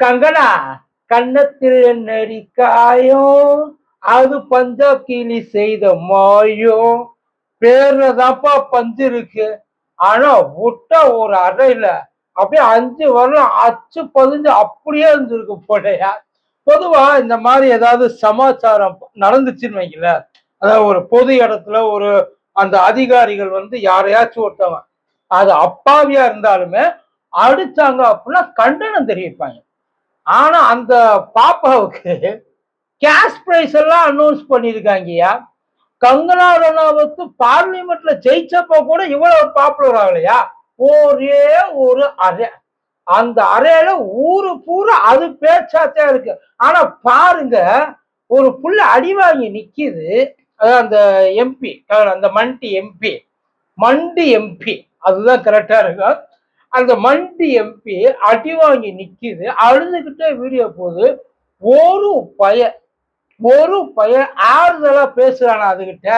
கங்கனா கண்ணத்தில் என்னடி அது பஞ்சா கிளி செய்த மாயோ பேர்ல தான்ப்பா பஞ்சு இருக்கு. ஆனா விட்டா ஒரு அறையில அப்படியே அஞ்சு வருடம் அச்சு பதிஞ்சு அப்படியே இருந்திருக்கு போடையா பொதுவா இந்த மாதிரி ஏதாவது சமாச்சாரம் நடந்துச்சுன்னு வைங்களேன். அதாவது ஒரு பொது இடத்துல ஒரு அந்த அதிகாரிகள் வந்து யாரையாச்சும் ஒருத்தவன் அது அப்பாவியா இருந்தாலுமே அடிச்சாங்க அப்படின்னா கண்டனம் தெரிவிப்பாங்க. ஆனா அந்த பாப்பாவுக்கு கேஷ் பிரைஸ் எல்லாம் அனௌன்ஸ் பண்ணியிருக்காங்கய்யா. கங்கனா ரனாவத்து பார்லிமெண்ட்ல ஜெயிச்சப்ப கூட இவ்வளவு பாப்புலர் ஆகலையா? ஒரே ஒரு அறை. அந்த அறையில ஊரு பூரா அது பேச்சாத்தே இருக்கு. ஆனா பாருங்க ஒரு புள்ள அடி வாங்கி நிக்குது. அதாவது அந்த எம்பி அந்த மண்டி எம்பி மண்டி எம்பி அதுதான் கரெக்டா இருக்கும். அந்த மண்டி எம்பி அடி வாங்கி நிக்குது அழுதுகிட்டே வீடியோ போகுது ஒரு பய ஒரு பய ஆறுதலா பேசுறானா அதுகிட்ட.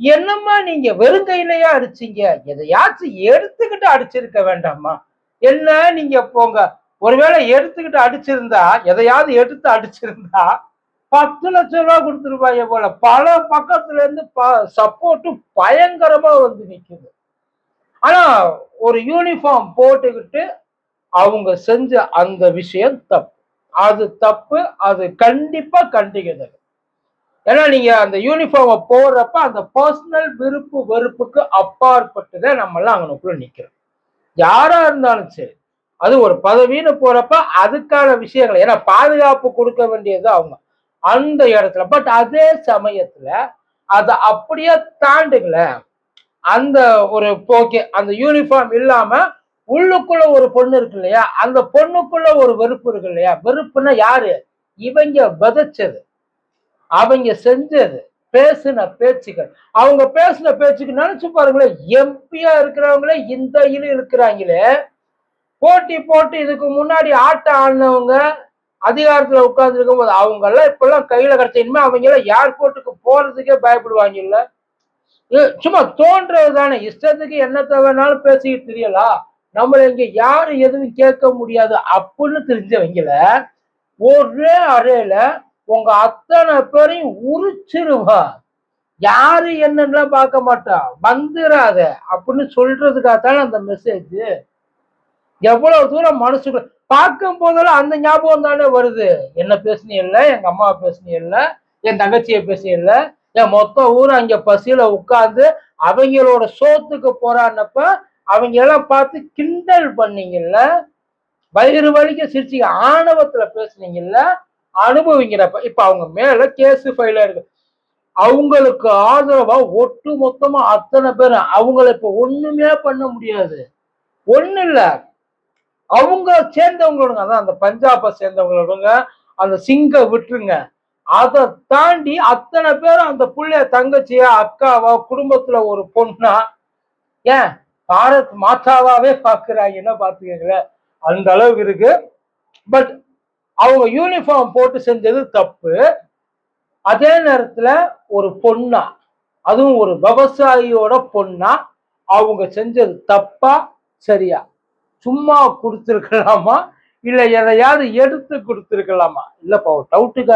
என்னம்மா நீங்க வெறுங்கையிலையா அடிச்சீங்க? எதையாச்சும் எடுத்துக்கிட்டு அடிச்சிருக்க வேண்டாமா? என்ன நீங்க போங்க ஒருவேளை எடுத்துக்கிட்டு அடிச்சிருந்தா எதையாவது எடுத்து அடிச்சிருந்தா பத்து லட்சம் ரூபா கொடுத்துருப்பாங்க போல. பல பக்கத்துல இருந்து சப்போர்ட்டும் பயங்கரமா வந்து நிக்குது. ஆனா ஒரு யூனிஃபார்ம் போட்டுக்கிட்டு அவங்க செஞ்ச அந்த விஷயம் தப்பு. அது தப்பு அது கண்டிப்பா கண்டிக்கிறது ஏன்னா நீங்க அந்த யூனிஃபார்மை போடுறப்ப அந்த பர்சனல் விருப்பு வெறுப்புக்கு அப்பாற்பட்டுதான் நம்மெல்லாம் அங்கனுக்குள்ள நிக்கிறோம். யாரா இருந்தாலும் சரி அது ஒரு பதவின்னு போறப்ப அதுக்கான விஷயங்கள் ஏன்னா பாதுகாப்பு கொடுக்க வேண்டியது அவங்க அந்த இடத்துல. பட் அதே சமயத்துல அதை அப்படியே தாண்டுங்களேன். அந்த ஒரு போக்கே அந்த யூனிஃபார்ம் இல்லாம உள்ளுக்குள்ள ஒரு பொண்ணு இருக்கு இல்லையா? அந்த பொண்ணுக்குள்ள ஒரு வெறுப்பு இருக்கு இல்லையா? வெறுப்புன்னா யாரு? இவங்க விதைச்சது. அவங்க செஞ்சது. பேசின பேச்சுக்கள் அவங்க பேசின பேச்சுக்கு நினைச்சு பாருங்களேன் எம்பியா இருக்கிறவங்களே இந்த இது இருக்கிறாங்களே. போட்டி போட்டு இதுக்கு முன்னாடி ஆட்டம் ஆடினவங்க அதிகாரத்துல உட்கார்ந்து இருக்கும் போது அவங்க எல்லாம் இப்பெல்லாம் கையில கிடைச்ச இனிமே அவங்க எல்லாம் ஏர்போர்ட்டுக்கு போறதுக்கே பயப்படுவாங்க இல்லை? சும்மா தோன்றது தானே இஷ்டத்துக்கு என்னத்தை வேணாலும் பேசிக்கிட்டு தெரியலாம் நம்மள இங்க யாரும் எதுவும் கேட்க முடியாது அப்படின்னு தெரிஞ்சவங்கள ஒரே அறையில உங்க அத்தனை பேரையும் உரிச்சிருவா யாரு என்னன்னு பார்க்க மாட்டா? வந்துடாத அப்படின்னு சொல்றதுக்காகத்தானே அந்த மெசேஜ் எவ்வளவு தூரம் மனசுக்குள்ள பார்க்கும் போதெல்லாம் அந்த ஞாபகம் தானே வருது. என்ன பேசுனீ இல்ல எங்க அம்மா பேசுனீ இல்ல என் தங்கச்சியை பேசி ஏன் மொத்த ஊர் அங்க பசியில உட்கார்ந்து அவங்களோட சோத்துக்கு போறான்னப்ப அவங்க எல்லாம் பார்த்து கிண்டல் பண்ணீங்கல்ல? வயிறு வலிக்க சிரிச்சு ஆணவத்துல பேசுனீங்கல்ல? அனுபவிங்கிறப்ப இப்ப அவங்க மேல கேஸ் ஃபைல இருக்கு. அவங்களுக்கு ஆதரவா ஒட்டு மொத்தமா அத்தனை பேர். அவங்கள இப்ப ஒண்ணுமே பண்ண முடியாது. ஒண்ணு இல்ல. அவங்க சேர்ந்தவங்களுங்க அதான் அந்த பஞ்சாபை சேர்ந்தவங்களுங்க அந்த சிங்க விட்டுருங்க. அதை தாண்டி அத்தனை பேரும் அந்த பிள்ளைய தங்கச்சியா அக்காவா குடும்பத்துல ஒரு பொண்ணா ஏன்? பாரத் மாதாவாவே பாக்குறாங்கன்னா பாத்துக்கங்களேன் அந்த அளவுக்கு இருக்கு. பட் அவங்க யூனிஃபார்ம் போட்டு செஞ்சது தப்பு. அதே நேரத்துல ஒரு பொண்ணா அதுவும் ஒரு விவசாயியோட பொண்ணா அவங்க செஞ்சது தப்பா சரியா? சும்மா கொடுத்துருக்கலாமா? இல்ல எதையாவது எடுத்து கொடுத்துருக்கலாமா? இல்லப்பா ஒரு டவுட்டுக்கா